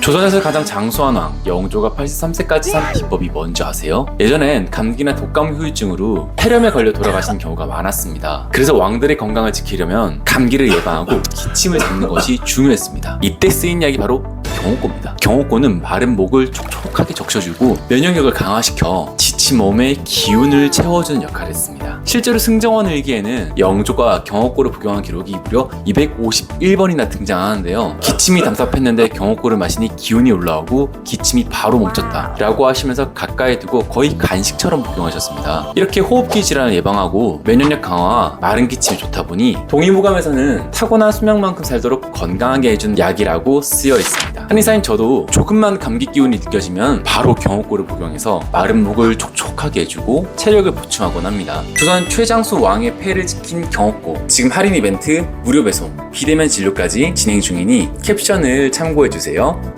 조선에서 가장 장수한 왕 영조가 83세까지 산 비법이 뭔지 아세요? 예전엔 감기나 독감 후유증으로 폐렴에 걸려 돌아가시는 경우가 많았습니다. 그래서 왕들의 건강을 지키려면 감기를 예방하고 기침을 잡는 것이 중요했습니다. 이때 쓰인 약이 바로 경호고입니다. 경호고는 마른 목을 촉촉하게 적셔주고 면역력을 강화시켜 지친 몸에 기운을 채워주는 역할을 했습니다. 실제로 승정원 일기에는 영조가 경호고를 복용한 기록이 무려 251번이나 등장하는데요. 기침이 답답했는데 경호고를 마시니 기운이 올라오고 기침이 바로 멈췄다 라고 하시면서 가까이 두고 거의 간식처럼 복용하셨습니다. 이렇게 호흡기 질환을 예방하고 면역력 강화와 마른 기침에 좋다 보니 동의무감에서는 타고난 수명만큼 살도록 건강하게 해준 약이라고 쓰여 있습니다. 한의사인 저도 조금만 감기 기운이 느껴지면 바로 경호고를 복용해서 마른 목을 촉촉 하게 해주고 체력을 보충하곤 합니다. 조선 최장수 왕의 폐를 지킨 경호고 지금 할인 이벤트 무료 배송 비대면 진료까지 진행 중이니 캡션을 참고해주세요.